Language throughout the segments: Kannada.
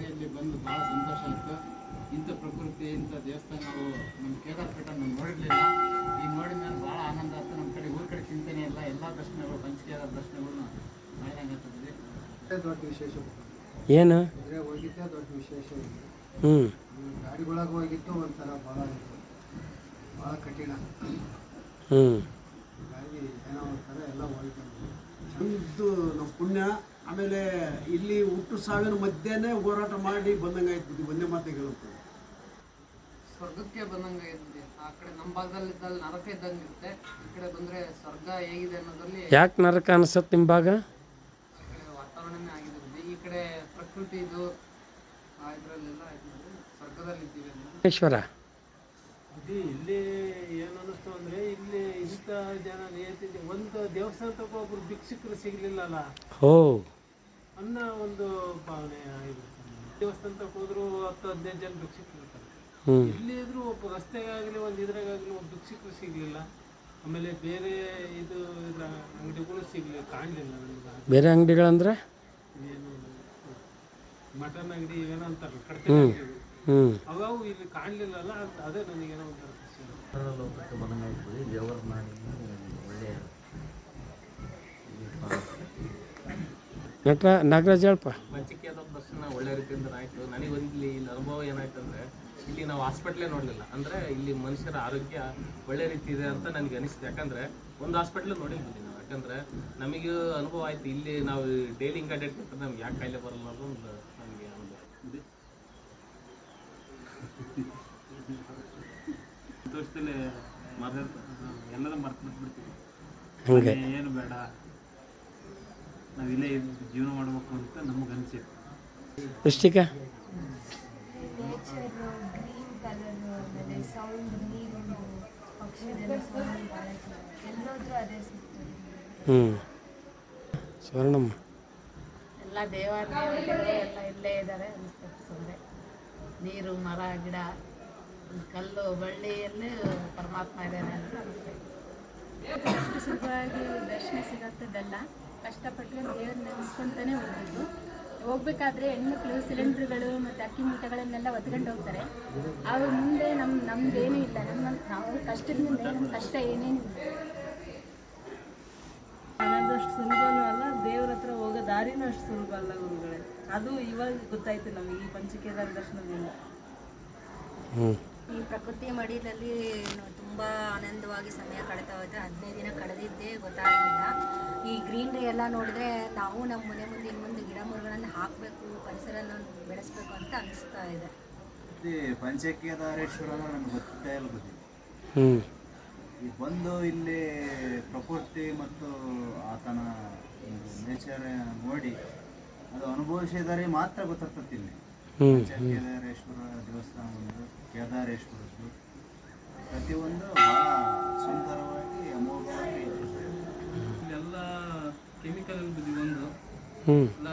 ದಾರಿಯಲ್ಲಿ ಬಂದು ಭಾಳ ಸಂತೋಷ ಆಯಿತು. ಇಂಥ ಪ್ರಕೃತಿ ಇಂಥ ದೇವಸ್ಥಾನ ನಾವು ನಮ್ಮ ಕೇದಾರಪೀಠ ನಾವು ನೋಡಿರಲಿಲ್ಲ. ಈಗ ನೋಡಿದ ಮೇಲೆ ಭಾಳ ಆನಂದ ಆಯ್ತು. ನಮ್ಮ ಕಡೆ ಊರ ಕಡೆ ಚಿಂತನೆ ಇಲ್ಲ. ಎಲ್ಲ ದರ್ಶನಗಳು ಪಂಚಕೇದಾರ ದರ್ಶನಗಳನ್ನ ಮಾಡಿದಂಗೆ ಆಗ್ತದೆ ದೊಡ್ಡ ವಿಶೇಷ. ಏನು? ಅಂದರೆ ಹೋಗಿದ್ದೇ ದೊಡ್ಡ ವಿಶೇಷ ಹ್ಞೂ ಗಾಡಿಗಳಾಗ ಹೋಗಿದ್ದು ಒಂಥರ ಭಾಳ ಭಾಳ ಕಠಿಣ. ಹ್ಞೂ ಹಾಗಾಗಿ ಏನೋ ಒಂಥರ ಎಲ್ಲ ಹೋಯ್ತು ಇದು ನಮ್ಮ ಪುಣ್ಯ. ಆಮೇಲೆ ಇಲ್ಲಿ ಹುಟ್ಟು ಸಾವಿನ ಮಧ್ಯೆನೇ ಹೋರಾಟ ಮಾಡಿ ಬಂದಂಗೆ ಆಯ್ತು ಒಂದೇ ಮಾತಿಗೆ ಹೇಳುತ್ತೆ. ಸ್ವರ್ಗಕ್ಕೆ ಬಂದಂಗೆ ಇರ್ತದೆ ಆ ಕಡೆ ನಮ್ಮ ಭಾಗದಲ್ಲಿ ಇದ್ದಲ್ಲಿ ನರಕ ಇದ್ದಂಗೆ ಇರುತ್ತೆ ಈ ಕಡೆ ಬಂದರೆ ಸ್ವರ್ಗ ಹೇಗಿದೆ ಅನ್ನೋದ್ರಲ್ಲಿ ಯಾಕೆ ನರಕ ಅನಿಸುತ್ತೆ ನಿಮ್ಮ ಭಾಗ? ಆ ಕಡೆ ವಾತಾವರಣನೇ ಆಗಿದೆ. ಈ ಕಡೆ ಪ್ರಕೃತಿ ಇದು ಆ ಇದರಲ್ಲೆಲ್ಲ ಸ್ವರ್ಗದಲ್ಲಿ ಇದ್ದೀವಿ ಅನ್ನೋ ಈಶ್ವರ ಇದು ಇಲ್ಲಿ ಏನು ಅನ್ನಿಸ್ತು ಅಂದರೆ ಇಲ್ಲಿ ಇಂಥ ಜನ ನಿಯತಿ ಒಂದು ದೇವಸ್ಥಾನ ತಗೋ ಒಬ್ರು ಭಿಕ್ಷುಕರು ಸಿಗಲಿಲ್ಲಲ್ಲ? ಹೋ. ಅನ್ನೋ ಒಂದು ಭಾವನೆ ಆಗಿರುತ್ತೆ ದೇವಸ್ಥಾನ ತಗೋ ಹೋದ್ರು ಹತ್ತು ಹದಿನೈದು ಜನ ಭಿಕ್ಷುಕರು ಇರ್ತಾರೆ ಇಲ್ಲಿ ಇದ್ರು ಒಬ್ಬ ರಸ್ತೆಗಾಗಲಿ ಒಂದು ಇದ್ರಾಗಲಿ ಒಬ್ಬ ಭಿಕ್ಷುಕರು ಸಿಗಲಿಲ್ಲ. ಆಮೇಲೆ ಬೇರೆ ಇದು ಅಂಗಡಿಗಳು ಸಿಗಲಿಲ್ಲ ಕಾಣಲಿಲ್ಲ ನಮ್ಗೆ ಬೇರೆ ಅಂಗಡಿಗಳಂದ್ರೆ? ಏನು ಮಟನ್ ಅಂಗಡಿ ಏನೋ ಅಂತಾರೆ ಹ್ಮ್. ಹ್ಮ್. ಅವಾಗ ಹ್ಞೂ ಅವಾವು ಇಲ್ಲಿ ಕಾಣಲಿಲ್ಲಲ್ಲ ಅಂತ ಅದೇ ನನಗೇನೋ ಒಂಥರ ಖುಷಿ ಲೋಕಕ್ಕೆ ಬಂದಂಗೆ ದೇವರ ನಾಡಿನ ಒಳ್ಳೆಯ ನಟ ನಾಗರಾಜ್ ಹೇಳಪ್ಪ ಪಂಚಕೇದಾರ ದರ್ಶನ ಒಳ್ಳೆ ರೀತಿಯಿಂದ ಆಯಿತು ನನಗೆ ಒಂದು ಇಲ್ಲಿ ಅನುಭವ ಏನಾಯ್ತು ಅಂದರೆ ಇಲ್ಲಿ ನಾವು ಹಾಸ್ಪಿಟ್ಲೇ ನೋಡಲಿಲ್ಲ ಅಂದರೆ ಇಲ್ಲಿ ಮನುಷ್ಯರ ಆರೋಗ್ಯ ಒಳ್ಳೆ ರೀತಿ ಇದೆ ಅಂತ ನನಗೆ ಅನಿಸ್ತು ಯಾಕಂದರೆ ಒಂದು ಹಾಸ್ಪಿಟ್ಲು ನೋಡಿಲ್ಬಿಡಿ ನಾವು ಯಾಕಂದರೆ ನಮಗೆ ಅನುಭವ ಆಯ್ತು ಇಲ್ಲಿ ನಾವು ಡೈಲಿ ಹಿಂಗೆ ಅಡ್ಡಾಡ್ತಿರ್ತಾರೆ ನಮ್ಗೆ ಯಾಕೆ ಕಾಯಿಲೆ ಬರಲ್ಲ ಅನ್ನೋದು ಒಂದು ನನಗೆ ಅನುಭವ ಇದು ಸಂತೋಷದಲ್ಲಿ ಮರೆತ ಎಲ್ಲರೂ ಮರ್ತು ಬಿಟ್ಬಿಡ್ತೀವಿ ಹಂಗೆ ಏನು ಬೇಡ ನಾವು ಇಲ್ಲೇ ಜೀವನ ಮಾಡಬೇಕು ಅಂತ ನಮಗೆ ಅನಿಸುತ್ತೆ. ವೃಷ್ಟಿಕ ಹ್ಞೂ ಸ್ವರ್ಣಮ್ಮ? ಎಲ್ಲ ದೇವಾರ ಎಲ್ಲ ಇಲ್ಲೇ ಇದ್ದಾರೆ ಅನಿಸ್ತದೆ ಸುಮ್ಮನೆ ನೀರು ಮರ ಗಿಡ ಕಲ್ಲು ಬಳ್ಳಿಯಲ್ಲಿ ಪರಮಾತ್ಮ ಇದೆ ಅಂತ ಅನಿಸ್ತದೆ ಅಷ್ಟು ಸುಲಭವಾಗಿ ದರ್ಶನ ಸಿಗತ್ತದಲ್ಲ? ಕಷ್ಟಪಟ್ಟರೆ ದೇವ್ರ ನೆನೆಸ್ಕೊಂತಾನೆ ಹೋಗ್ಬೇಕು. ಹೋಗ್ಬೇಕಾದ್ರೆ ಹೆಣ್ಮಕ್ಳು ಸಿಲಿಂಡ್ರ್ಗಳು ಮತ್ತು ಅಕ್ಕಿ ಮೂಟಗಳನ್ನೆಲ್ಲ ಒತ್ಕೊಂಡು ಹೋಗ್ತಾರೆ. ಅವ್ರ ಮುಂದೆ ನಮ್ಮ ನಮ್ದೇನೂ ಇಲ್ಲ. ನಮ್ಮ ನಾವು ಕಷ್ಟದ ಮುಂದೆ ನಮ್ಮ ಕಷ್ಟ ಏನೇನು ಇಲ್ಲ. ಅನ್ನೋದಷ್ಟು ಸುಲಭನೂ ಅಲ್ಲ. ದೇವ್ರ ಹತ್ರ ಹೋಗೋ ದಾರಿನೂ ಅಷ್ಟು ಸುಲಭ ಅಲ್ಲ ಗುರುಗಳೇ. ಅದು ಇವಾಗ ಗೊತ್ತಾಯ್ತು ನಮಗೆ ಈ ಪಂಚಕೇದಾರ ದರ್ಶನದಿಂದ. ಹ್ಞೂ ಈ ಪ್ರಕೃತಿ ಮಡಿಲಲ್ಲಿ ತುಂಬ ಆನಂದವಾಗಿ ಸಮಯ ಕಳೀತಾ ಹೋಯ್ತು. ಹದಿನೈದು ದಿನ ಕಳೆದಿದ್ದೇ ಗೊತ್ತಾಗಲಿಲ್ಲ. ಈ ಗ್ರೀನ್ರಿ ಎಲ್ಲ ನೋಡಿದ್ರೆ ನಾವು ನಮ್ಮ ಮನೆ ಮುಂದೆ ಇನ್ನು ಮುಂದೆ ಗಿಡ ಮರಗಳನ್ನು ಹಾಕಬೇಕು ಪರಿಸರನ ಬೆಳೆಸಬೇಕು ಅಂತ ಅನಿಸ್ತಾ ಇದೆ. ಈ ಪಂಚಕೇದಾರೇಶ್ವರ ನನಗೆ ಗೊತ್ತೇ ಇಲ್ಲ ಈ ಬಂದು ಇಲ್ಲಿ ಪ್ರಕೃತಿ ಮತ್ತು ಆತನ ನೇಚರ್ ನೋಡಿ ಅದು ಅನುಭವಿಸಿದರೆ ಮಾತ್ರ ಗೊತ್ತಾಗ್ತದೆ ಇಲ್ಲಿ ಕೇದಾರೇಶ್ವರ ದೇವಸ್ಥಾನ ಒಂದು ಕೇದಾರೇಶ್ವರದ್ದು. ಪ್ರತಿಯೊಂದು ಭಾಳ ಸುಂದರವಾಗಿ ಅಮೋಘವಾಗಿ. ಇಲ್ಲೆಲ್ಲ ಕೆಮಿಕಲ್ ಬುದ್ಧಿ ಒಂದು. ಎಲ್ಲ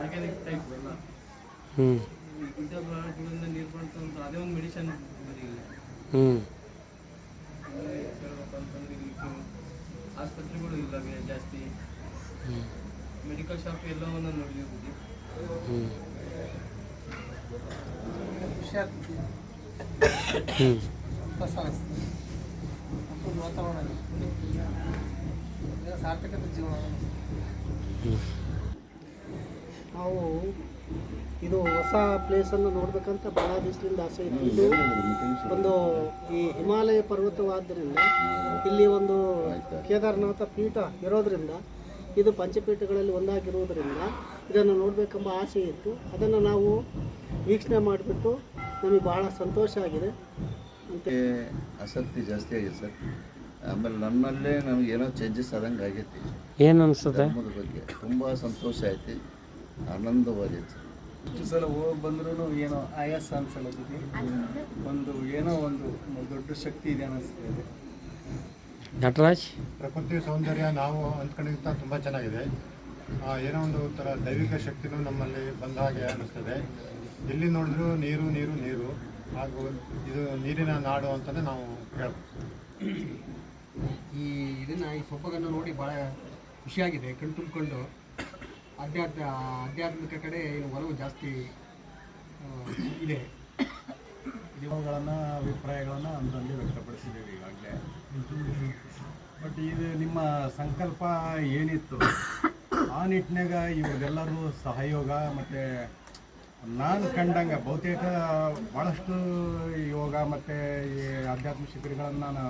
ಆರ್ಗ್ಯಾನಿಕ್ ಟೈಪ್ ಎಲ್ಲ. ಬೆಳಕಿನಿಂದ ನೀರು ಬಂತು ಅದೇ ಒಂದು ಇಲ್ಲ. ಹ್ಞೂ ಹೇಳ್ಬೇಕು ಇಲ್ಲಿ ಆಸ್ಪತ್ರೆಗಳು ಇಲ್ಲ ಜಾಸ್ತಿ. ಮೆಡಿಕಲ್ ಶಾಪ್ ಎಲ್ಲವನ್ನು ನೋಡಿದ್ವಿ. ಬುದ್ಧಿ ವಾತಾವರಣ ಸಾರ್ಥಕತೆ ಜೀವನ ನಾವು ಇದು ಹೊಸ ಪ್ಲೇಸನ್ನು ನೋಡ್ಬೇಕಂತ ಬಹಳ ದಿವಸದಿಂದ ಆಸೆ ಇತ್ತು. ಇದು ಒಂದು ಈ ಹಿಮಾಲಯ ಪರ್ವತವಾದ್ದರಿಂದ ಇಲ್ಲಿ ಒಂದು ಕೇದಾರನಾಥ ಪೀಠ ಇರೋದ್ರಿಂದ, ಇದು ಪಂಚಪೀಠಗಳಲ್ಲಿ ಒಂದಾಗಿರುವುದರಿಂದ ಇದನ್ನು ನೋಡಬೇಕೆಂಬ ಆಸೆ ಇತ್ತು. ಅದನ್ನು ನಾವು ವೀಕ್ಷಣೆ ಮಾಡಿಬಿಟ್ಟು ನಮಗೆ ಬಹಳ ಸಂತೋಷ ಆಗಿದೆ ಅಂತ. ಆಸಕ್ತಿ ಜಾಸ್ತಿ ಆಗಿದೆ ಸರ್. ಆಮೇಲೆ ನಮ್ಮಲ್ಲೇ ನಮ್ಗೆ ಏನೋ ಚೇಂಜಸ್ ಆದಂಗೆ ಆಗೈತಿ. ಏನು ಅನಿಸುತ್ತೆ? ಧರ್ಮದ ಬಗ್ಗೆ ತುಂಬ ಸಂತೋಷ ಐತಿ ಆನಂದವಾಗೈತಿ ಸರ್. ಇಷ್ಟು ಸಲ ಹೋಗಿ ಬಂದ್ರೂ ಏನೋ ಆಯಾಸ ಅನ್ಸಲ್ಲ ಒಂದು ಏನೋ ಒಂದು ದೊಡ್ಡ ಶಕ್ತಿ ಇದೆ ಅನಿಸ್ತಾ ಇದೆ ನಟರಾಜ್? ಪ್ರಕೃತಿ ಸೌಂದರ್ಯ ನಾವು ಅಂದ್ಕೊಂಡಿದ್ದ ತುಂಬ ಚೆನ್ನಾಗಿದೆ. ಏನೋ ಒಂದು ಥರ ದೈವಿಕ ಶಕ್ತಿನೂ ನಮ್ಮಲ್ಲಿ ಬಂದ ಹಾಗೆ ಅನ್ನಿಸ್ತದೆ. ಎಲ್ಲಿ ನೋಡಿದ್ರು ನೀರು ನೀರು ನೀರು. ಹಾಗೂ ಇದು ನೀರಿನ ನಾಡು ಅಂತಲೇ ನಾವು ಹೇಳ್ಬೋದು. ಈ ಇದನ್ನು ಈ ಸೊಪ್ಪಗನ್ನು ನೋಡಿ ಭಾಳ ಖುಷಿಯಾಗಿದೆ ಕಣ್ ತುಂಬಿಕೊಂಡು. ಅಧ್ಯಾತ್ಮ ಆಧ್ಯಾತ್ಮಿಕ ಕಡೆ ಏನು ಒಲವು ಜಾಸ್ತಿ ಇದೆ. ಇವುಗಳನ್ನು ಅಭಿಪ್ರಾಯಗಳನ್ನು ಅದರಲ್ಲಿ ವ್ಯಕ್ತಪಡಿಸಿದ್ದೇವೆ ಈಗಾಗಲೇ. ಬಟ್ ಇದು ನಿಮ್ಮ ಸಂಕಲ್ಪ ಏನಿತ್ತು? ಆ ನಿಟ್ಟಿನಾಗ ಇವ್ರದೆಲ್ಲರೂ ಸಹಯೋಗ ಮತ್ತು ನಾನು ಕಂಡಂಗೆ ಬಹುತೇಕ ಭಾಳಷ್ಟು ಯೋಗ ಮತ್ತು ಈ ಆಧ್ಯಾತ್ಮಿಕ ಶಿಬಿರಗಳನ್ನು ನಾನು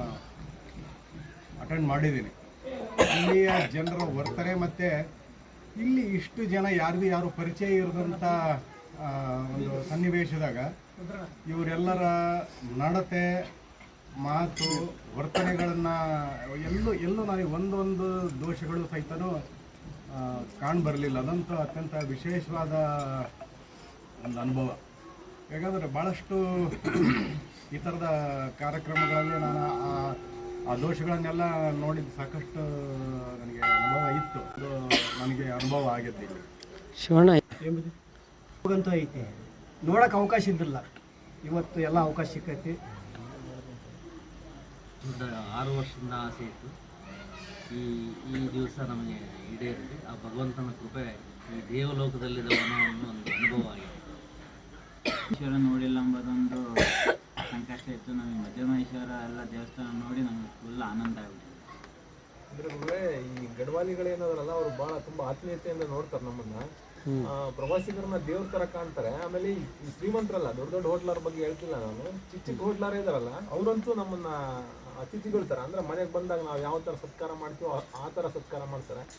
ಅಟೆಂಡ್ ಮಾಡಿದ್ದೀನಿ. ಇಲ್ಲಿಯ ಜನರ ವರ್ತನೆ ಮತ್ತು ಇಲ್ಲಿ ಇಷ್ಟು ಜನ ಯಾರಿಗೂ ಯಾರು ಪರಿಚಯ ಇರದಂಥ ಒಂದು ಸನ್ನಿವೇಶದಾಗ ಇವರೆಲ್ಲರ ನಡತೆ, ಮಾತು, ವರ್ತನೆಗಳನ್ನು ಎಲ್ಲೂ ಎಲ್ಲೂ ನನಗೆ ಒಂದೊಂದು ದೋಷಗಳು ಸಹಿತನೂ ಕಾಣಬರಲಿಲ್ಲ ಅದಂತ ಅತ್ಯಂತ ವಿಶೇಷವಾದ ಒಂದು ಅನುಭವ. ಯಾಕಂದರೆ ಭಾಳಷ್ಟು ಈ ಥರದ ಕಾರ್ಯಕ್ರಮಗಳಲ್ಲಿ ನಾನು ಆ- ಆ ದೋಷಗಳನ್ನೆಲ್ಲ ನೋಡಿದ ಸಾಕಷ್ಟು ನನಗೆ ಅನುಭವ ಇತ್ತು. ಅದು ನನಗೆ ಅನುಭವ ಆಗಿದ್ದು ಇಲ್ಲಿ. ಶಿವಣ್ಣ ಹೋಗಂತೂ ಐತೆ. ನೋಡಕ್ಕೆ ಅವಕಾಶ ಇದ್ದಿಲ್ಲ. ಇವತ್ತು ಎಲ್ಲ ಅವಕಾಶ ಸಿಕ್ಕೈತಿ. ಆರು ವರ್ಷದಿಂದ ಆಸೆ ಇತ್ತು. ಈ ಈ ದಿವಸ ನಮಗೆ ಈಡೇರಿದೆ. ಆ ಭಗವಂತನ ಕೃಪೆ ಈ ದೇವಲೋಕದಲ್ಲಿದ್ದ ಅನ್ನೋ ಒಂದು ಅನುಭವ ಆಗಿದೆ. ಈಶ್ವರ ನೋಡಿಲ್ಲ ಎಂಬುದೊಂದು ಸಂಕಷ್ಟ ಇತ್ತು. ನಮಗೆ ಮಧ್ಯಮೇಶ್ವರ ಎಲ್ಲ ದೇವಸ್ಥಾನ ನೋಡಿ ನಮಗೆ ಫುಲ್ ಆನಂದ ಆಗುತ್ತೆ ಅಂದ್ರೆ ಗುರುವೇ, ಈ ಗಡವಾಲಿಗಳೇನಾದ್ರಲ್ಲ ಅವ್ರು ಬಹಳ ತುಂಬಾ ಆತ್ಮೀಯತೆಯಿಂದ ನೋಡ್ತಾರೆ ನಮ್ಮನ್ನ. ಆ, ಪ್ರವಾಸಿಗರನ್ನ ದೇವ್ರ ತರ ಕಾಣ್ತಾರೆ. ಆಮೇಲೆ ಈ ಈ ಶ್ರೀಮಂತರಲ್ಲ ದೊಡ್ಡ ದೊಡ್ಡ ಹೋಟ್ಲರ್ ಬಗ್ಗೆ ಹೇಳ್ತಿಲ್ಲ ನಾನು. ಚಿಕ್ಕ ಚಿಕ್ಕ ಹೋಟ್ಲರ್ ಇದಾರಲ್ಲ ಅವರಂತೂ ನಮ್ಮನ್ನ ಅತಿಥಿಗಳ ತರ ಅಂದ್ರೆ ಮನೆಗೆ ಬಂದಾಗ ನಾವು ಯಾವ ತರ ಸತ್ಕಾರ ಮಾಡ್ತೀವೋ ಆ- ಥರ ಸತ್ಕಾರ ಮಾಡ್ತಾರೆ.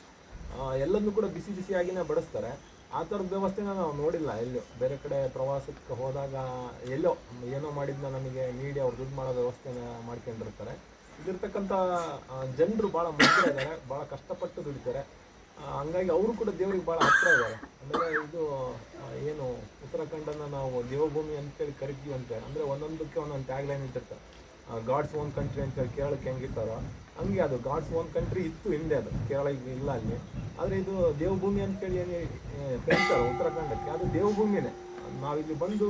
ಎಲ್ಲದನ್ನು ಕೂಡ ಬಿಸಿ ಬಿಸಿಯಾಗಿನೇ ಬಡಿಸ್ತಾರೆ. ಆ ಥರದ ವ್ಯವಸ್ಥೆನ ನಾವು ನೋಡಿಲ್ಲ ಎಲ್ಲೋ. ಬೇರೆ ಕಡೆ ಪ್ರವಾಸಕ್ಕೆ ಹೋದಾಗ ಎಲ್ಲೋ ಏನೋ ಮಾಡಿದ್ನ ನಮಗೆ ನೀಡಿ ಅವ್ರು ದುಡ್ಡು ಮಾಡೋ ವ್ಯವಸ್ಥೆನ ಮಾಡ್ಕೊಂಡಿರ್ತಾರೆ. ಇಲ್ಲಿರ್ತಕ್ಕಂಥ ಜನರು ಭಾಳ ಮುಖ್ಯ ಇದ್ದಾರೆ ಭಾಳ ಕಷ್ಟಪಟ್ಟು ದುಡಿತಾರೆ. ಹಂಗಾಗಿ ಅವರು ಕೂಡ ದೇವ್ರಿಗೆ ಭಾಳ ಹತ್ರ ಇದ್ದಾರೆ ಅಂದ್ರೆ ಇದು ಏನು ಉತ್ತರಾಖಂಡನ ನಾವು ದೇವಭೂಮಿ ಅಂತೇಳಿ ಕರಿತೀವಿ ಅಂತೇಳಿ ಅಂದರೆ ಒಂದೊಂದಕ್ಕೆ ಒಂದೊಂದು ಟ್ಯಾಗ್ ಲೈನ್ ಇಟ್ಟಿರ್ತಾರೆ. ಗಾಡ್ಸ್ ಓನ್ ಕಂಟ್ರಿ ಅಂತೇಳಿ ಕೇರಳಕ್ಕೆ ಹೆಂಗಿರ್ತಾರೋ, ಹಂಗೆ ಅದು ಗಾಡ್ಸ್ ಓನ್ ಕಂಟ್ರಿ ಇತ್ತು ಹಿಂದೆ ಅದು. ಕೇರಳ ಇಲ್ಲ ಅಲ್ಲಿ. ಆದರೆ ಇದು ದೇವಭೂಮಿ ಅಂತೇಳಿ ಏನು ಕರೀತಾರೆ ಉತ್ತರಾಖಂಡಕ್ಕೆ, ಅದು ದೇವಭೂಮಿನೇ. ನಾವಿಲ್ಲಿ ಬಂದು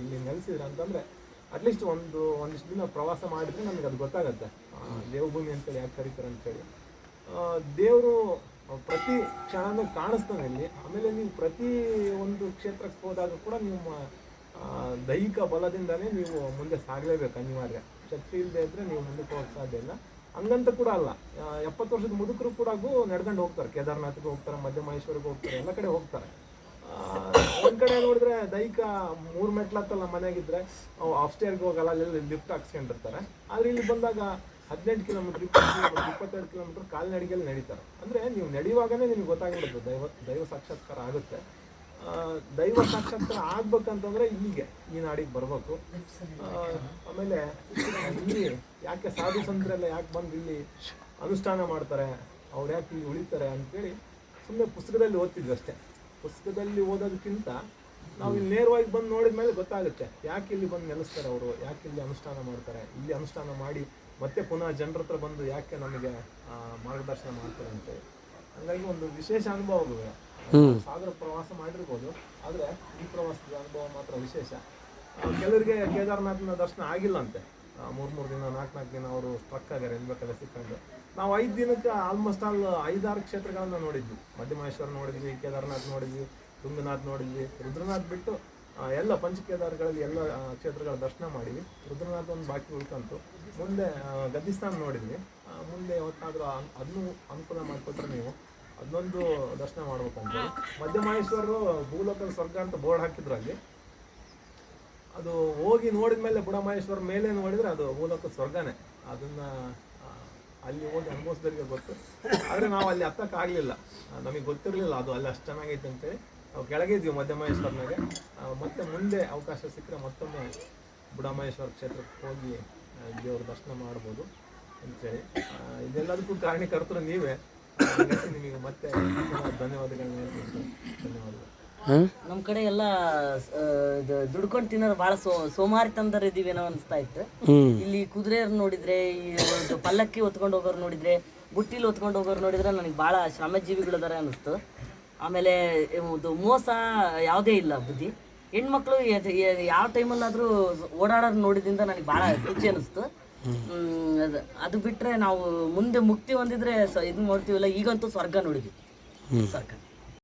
ಇಲ್ಲಿ ನೆಲೆಸಿದ್ರೆ ಅಂತಂದರೆ ಅಟ್ಲೀಸ್ಟ್ ಒಂದು, ಒಂದಿಷ್ಟು ದಿನ ಪ್ರವಾಸ ಮಾಡಿದ್ರೆ ನಮಗೆ ಅದು ಗೊತ್ತಾಗತ್ತೆ. ದೇವಭೂಮಿ ಅಂತೇಳಿ ಯಾಕೆ ಕರೀತಾರೆ ಅಂತೇಳಿ ದೇವರು ಪ್ರತಿ ಕ್ಷಣನೂ ಕಾಣಿಸ್ತಾನೆ ಇಲ್ಲಿ. ಆಮೇಲೆ ನೀವು ಪ್ರತಿ ಒಂದು ಕ್ಷೇತ್ರಕ್ಕೆ ಹೋದಾಗ ಕೂಡ ನಿಮ್ಮ ದೈಹಿಕ ಬಲದಿಂದಲೇ ನೀವು ಮುಂದೆ ಸಾಗಲೇಬೇಕು ಅನಿವಾರ್ಯ. ಶಕ್ತಿ ಇಲ್ಲದೆ ಇದ್ದರೆ ನೀವು ಮುಂದೆ ಹೋಗಕ್ಕೆ ಸಾಧ್ಯ ಇಲ್ಲ. ಹಂಗಂತ ಕೂಡ ಅಲ್ಲ. ಎಪ್ಪತ್ತು ವರ್ಷದ ಮುದುಕರು ಕೂಡ ನಡ್ಕೊಂಡು ಹೋಗ್ತಾರೆ. ಕೇದಾರ್ನಾಥ್ಗೆ ಹೋಗ್ತಾರೆ ಮಧ್ಯಮಹೇಶ್ವರಿಗೆ ಹೋಗ್ತಾರೆ, ಎಲ್ಲ ಕಡೆ ಹೋಗ್ತಾರೆ. ಒಂದು ಕಡೆ ನೋಡಿದ್ರೆ ದೈಹಿಕ ಮೂರು ಮೆಟ್ಲತ್ತಲ್ಲ ಮನೆಯಾಗಿದ್ರೆ ಅವು ಸ್ಟೇರ್ಗೆ ಹೋಗಲ್ಲ, ಅಲ್ಲಿ ಲಿಫ್ಟ್ ಹಾಕ್ಸ್ಕೊಂಡಿರ್ತಾರೆ. ಆದ್ರೆ ಇಲ್ಲಿ ಬಂದಾಗ ಹದಿನೆಂಟು ಕಿಲೋಮೀಟರ್ ಇಪ್ಪತ್ತು ಕಿಲೋಮೀಟರ್ ಇಪ್ಪತ್ತೆರಡು ಕಿಲೋಮೀಟರ್ ಕಾಲ್ನಡಿಗೆಯಲ್ಲಿ ನಡೀತಾರೆ. ಅಂದ್ರೆ ನೀವು ನಡೆಯುವಾಗನೇ ನಿಮಗೆ ಗೊತ್ತಾಗ್ಬಿಡುತ್ತೆ. ದೈವ ದೈವ ಸಾಕ್ಷಾತ್ಕಾರ ಆಗುತ್ತೆ. ದೈವ ಸಾಕ್ಷಾತ್ಕಾರ ಆಗ್ಬೇಕಂತಂದ್ರೆ ಇಲ್ಲಿಗೆ, ಈ ನಾಡಿಗೆ ಬರಬೇಕು. ಆಮೇಲೆ ಇಲ್ಲಿ ಯಾಕೆ ಸಾಧು ಸಂತರೆಲ್ಲ ಯಾಕೆ ಬಂದು ಇಲ್ಲಿ ಅನುಷ್ಠಾನ ಮಾಡ್ತಾರೆ, ಅವ್ರು ಯಾಕೆ ಇಲ್ಲಿ ಉಳಿತಾರೆ ಅಂತೇಳಿ ಸುಮ್ಮನೆ ಪುಸ್ತಕದಲ್ಲಿ ಓದ್ತಿದ್ವಿ ಅಷ್ಟೇ. ಪುಸ್ತಕದಲ್ಲಿ ಓದೋದಕ್ಕಿಂತ ನಾವು ಇಲ್ಲಿ ನೇರವಾಗಿ ಬಂದು ನೋಡಿದ ಮೇಲೆ ಗೊತ್ತಾಗುತ್ತೆ. ಯಾಕೆ ಇಲ್ಲಿ ಬಂದು ನೆಲೆಸ್ತಾರೆ ಅವರು, ಯಾಕೆ ಇಲ್ಲಿ ಅನುಷ್ಠಾನ ಮಾಡ್ತಾರೆ? ಇಲ್ಲಿ ಅನುಷ್ಠಾನ ಮಾಡಿ ಮತ್ತೆ ಪುನಃ ಜನರ ಹತ್ರ ಬಂದು ಯಾಕೆ ನಮಗೆ ಮಾರ್ಗದರ್ಶನ ಮಾಡ್ತಾರೆ ಅಂತೇಳಿ ಹಂಗಾಗಿ ಒಂದು ವಿಶೇಷ ಅನುಭವ ಅದು. ಸಾಗರ ಪ್ರವಾಸ ಮಾಡಿರ್ಬೋದು. ಆದರೆ ಈ ಪ್ರವಾಸದ ಅನುಭವ ಮಾತ್ರ ವಿಶೇಷ. ಕೆಲವರಿಗೆ ಕೇದಾರ್ನಾಥ್ನ ದರ್ಶನ ಆಗಿಲ್ಲ ಅಂತೆ ಮೂರು ಮೂರು ದಿನ ನಾಲ್ಕು ನಾಲ್ಕು ದಿನ ಅವರು ಸ್ಟ್ರಕ್ ಆಗ್ಯಾರ ಎಲ್ಲಿ ಬೇಕಾದ್ರೆ ಸಿಕ್ಕಂಡು. ನಾವು ಐದು ದಿನಕ್ಕೆ ಆಲ್ಮೋಸ್ಟ್ ಆಲ್ ಐದಾರು ಕ್ಷೇತ್ರಗಳನ್ನ ನೋಡಿದ್ವಿ. ಮಧ್ಯಮಹೇಶ್ವರ ನೋಡಿದ್ವಿ ಕೇದಾರ್ನಾಥ್ ನೋಡಿದ್ವಿ ತುಂಗನಾಥ್ ನೋಡಿದ್ವಿ ರುದ್ರನಾಥ್ ಬಿಟ್ಟು ಎಲ್ಲ ಪಂಚಕೇದಾರಗಳಲ್ಲಿ ಎಲ್ಲ ಕ್ಷೇತ್ರಗಳ ದರ್ಶನ ಮಾಡಿದ್ವಿ. ರುದ್ರನಾಥ ಒಂದು ಬಾಕಿ ಉಳ್ಕಂತು. ಮುಂದೆ ಗದ್ದಿಸ್ತಾನ ನೋಡಿದ್ವಿ. ಮುಂದೆ ಯಾವತ್ತಾದರೂ ಅದನ್ನು ಅನುಕೂಲ ಮಾಡಿಕೊಟ್ರೆ ನೀವು ಅದನ್ನೊಂದು ದರ್ಶನ ಮಾಡ್ಬೇಕಂತ. ಮಧ್ಯಮಹೇಶ್ವರರು ಭೂಲೋಕದ ಸ್ವರ್ಗ ಅಂತ ಬೋರ್ಡ್ ಹಾಕಿದ್ರು ಅಲ್ಲಿ. ಅದು ಹೋಗಿ ನೋಡಿದ ಮೇಲೆ ಬುಡಮಹೇಶ್ವರ ಮೇಲೆ ನೋಡಿದರೆ ಅದು ಭೂಲೋಕದ ಸ್ವರ್ಗನೇ. ಅದನ್ನ ಅಲ್ಲಿ ಹೋಗಿ ಅನುಭವಿಸಿದವರಿಗೆ ಗೊತ್ತು. ಆದರೆ ನಾವು ಅಲ್ಲಿ ಹತ್ತಕ್ಕಾಗಲಿಲ್ಲ ನಮಗೆ ಗೊತ್ತಿರಲಿಲ್ಲ ಅದು ಅಲ್ಲಿ ಅಷ್ಟು ಚೆನ್ನಾಗೈತೆ ಅಂತೇಳಿ. ಕೆಳಗೆ ಇದ್ವಿ ಮಧ್ಯಮಹೇಶ್ವರನಾಗೆ ಮತ್ತೆ ಮುಂದೆ ಅವಕಾಶ ಸಿಕ್ಕರೆ ಮತ್ತೊಮ್ಮೆ ಬುಡಮಹೇಶ್ವರ ಕ್ಷೇತ್ರಕ್ಕೆ ಹೋಗಿ ದೇವರ ದರ್ಶನ ಮಾಡ್ಬೋದು ಅಂತೇಳಿ. ಇದೆಲ್ಲದಕ್ಕೂ ಕಾರಣೀಕರ್ತರು ನೀವೇ. ನಿಮಗೆ ಮತ್ತೆ ಧನ್ಯವಾದಗಳು ಧನ್ಯವಾದಗಳನ್ನ ಹೇಳ್ತೀನಿ. ಧನ್ಯವಾದಗಳು. ನಮ್ಮ ಕಡೆ ಎಲ್ಲ ಆ, ಇದು ದುಡ್ಕೊಂಡು ತಿನ್ನೋರು ಭಾಳ ಸೋ ಸೋಮಾರಿತನದರ ಇದೀವೇನೋ ಅನಿಸ್ತಾ ಇತ್ತು. ಇಲ್ಲಿ ಕುದುರೆ ನೋಡಿದ್ರೆ ಈ ಒಂದು ಪಲ್ಲಕ್ಕಿ ಹೊತ್ಕೊಂಡು ಹೋಗೋರು ನೋಡಿದ್ರೆ ಬುಟ್ಟಿಲಿ ಹೊತ್ಕೊಂಡು ಹೋಗೋರು ನೋಡಿದ್ರೆ ನನಗೆ ಭಾಳ ಶ್ರಮಜೀವಿಗಳಿದಾರೆ ಅನ್ನಿಸ್ತು ಆಮೇಲೆ ಒಂದು ಮೋಸ ಯಾವುದೇ ಇಲ್ಲ ಬುದ್ಧಿ. ಹೆಣ್ಮಕ್ಳು ಯಾವ ಟೈಮಲ್ಲಾದರೂ ಓಡಾಡೋರು ನೋಡಿದ್ರಿಂದ ನನಗೆ ಭಾಳ ಖುಷಿ ಅನ್ನಿಸ್ತು ಅದು ಅದು ಬಿಟ್ಟರೆ ನಾವು ಮುಂದೆ ಮುಕ್ತಿ ಹೊಂದಿದ್ರೆ ಸ ಇದು ನೋಡ್ತೀವಲ್ಲ ಈಗಂತೂ ಸ್ವರ್ಗ ನೋಡಿದ್ವಿ. ಸ್ವರ್ಗ.